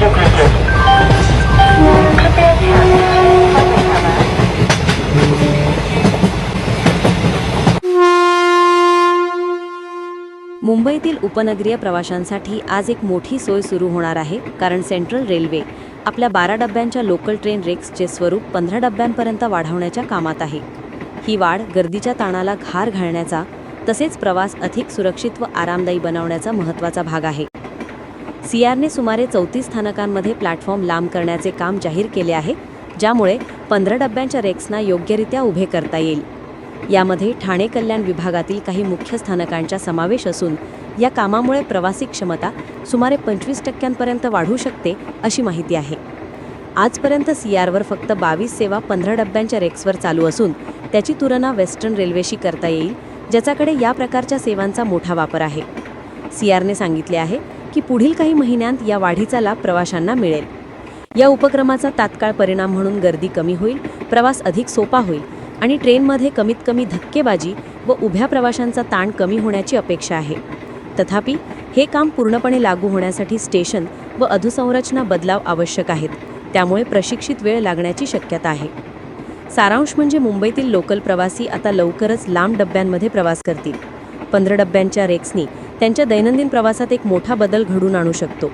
मुंबईतील उपनगरीय प्रवाशांसाठी आज एक मोठी सोय सुरू होणार आहे कारण सेंट्रल रेल्वे आपल्या बारा डब्यांच्या लोकल ट्रेन रेक्सचे स्वरूप पंधरा डब्यांपर्यंत वाढवण्याच्या कामात आहे. ही वाढ गर्दीच्या ताणाला घार घालण्याचा तसेच प्रवास अधिक सुरक्षित व आरामदायी बनवण्याचा महत्त्वाचा भाग आहे. सीआरने सुमारे चौतीस स्थानकांमध्ये प्लॅटफॉर्म लांब करण्याचे काम जाहीर केले आहे ज्यामुळे पंधरा डब्यांच्या रेक्सना योग्यरित्या उभे करता येईल. यामध्ये ठाणे कल्याण विभागातील काही मुख्य स्थानकांचा समावेश असून या कामामुळे प्रवासी क्षमता सुमारे पंचवीस टक्क्यांपर्यंत वाढू शकते अशी माहिती आहे. आजपर्यंत सीआरवर फक्त बावीस सेवा पंधरा डब्यांच्या रेक्सवर चालू असून त्याची तुलना वेस्टर्न रेल्वेशी करता येईल ज्याच्याकडे या प्रकारच्या सेवांचा मोठा वापर आहे. सीआरने सांगितले आहे की पुढील काही महिन्यांत या वाढीचा लाभ प्रवाशांना मिळेल. या उपक्रमाचा तात्काळ परिणाम म्हणून गर्दी कमी होईल प्रवास अधिक सोपा होईल आणि ट्रेनमध्ये कमीत कमी धक्केबाजी व उभ्या प्रवाशांचा ताण कमी होण्याची अपेक्षा आहे. तथापि हे काम पूर्णपणे लागू होण्यासाठी स्टेशन व अधुसंरचना बदलाव आवश्यक आहेत त्यामुळे प्रशिक्षित वेळ लागण्याची शक्यता आहे. सारांश म्हणजे मुंबईतील लोकल प्रवासी आता लवकरच लांब डब्यांमध्ये प्रवास करतील. पंधरा डब्यांच्या रेक्सनी त्यांच्या दैनंदिन प्रवासात एक मोठा बदल घडून आणू शकतो.